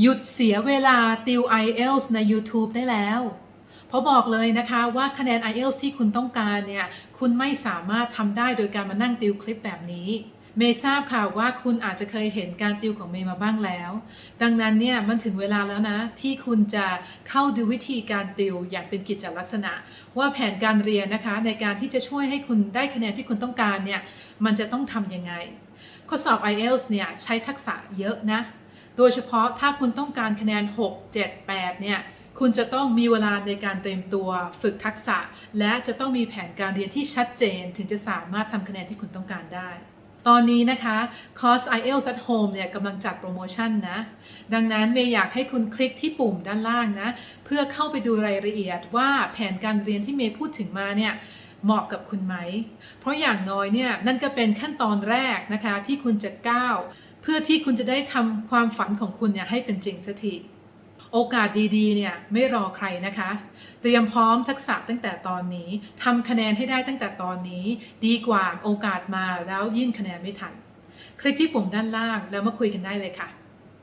หยุดเสียเวลาติว IELTS ใน YouTube ได้แล้วเพราะบอกเลยนะคะว่าคะแนน IELTS ที่คุณต้องการเนี่ย คุณไม่สามารถทำได้โดยการมานั่งติวคลิปแบบนี้ เมย์ทราบค่ะว่าคุณอาจจะเคยเห็นการติวของเมย์มาบ้างแล้ว ดังนั้นเนี่ยมันถึงเวลาแล้วนะ ที่คุณจะเข้าดูวิธีการติวอย่างเป็นกิจลักษณะ ว่าแผนการเรียนนะคะในการที่จะช่วยให้คุณได้คะแนนที่คุณต้องการเนี่ยมันจะต้องทำยังไง ข้อสอบ IELTS เนี่ยใช้ทักษะเยอะนะ โดยเฉพาะถ้าคุณต้องการคะแนน 6 7 8 เนี่ย คุณจะต้องมีเวลาในการเตรียมตัวฝึกทักษะ และจะต้องมีแผนการเรียนที่ชัดเจน ถึงจะสามารถทำคะแนนที่คุณต้องการได้ตอนนี้นะคะคอร์ส IELTS at Home เนี่ยกำลังจัดโปรโมชั่นนะ ดังนั้นเมย์อยากให้คุณคลิกที่ปุ่มด้านล่างนะ เพื่อเข้าไปดูรายละเอียดว่าแผนการเรียนที่เมย์พูดถึงมาเนี่ยเหมาะกับคุณไหม เพราะอย่างน้อยเนี่ยนั่นก็เป็นขั้นตอนแรกนะคะที่คุณจะก้าว เพื่อที่คุณจะได้ทำความฝันของคุณเนี่ยให้เป็นจริงสักทีโอกาสดีๆ เนี่ยไม่รอใครนะคะ เตรียมพร้อมทักษะตั้งแต่ตอนนี้ทำคะแนนให้ได้ตั้งแต่ตอนนี้ ดีกว่าโอกาสมาแล้วยื่นคะแนนไม่ทัน คลิกที่ปุ่มด้านล่างแล้วมาคุยกันได้เลยค่ะ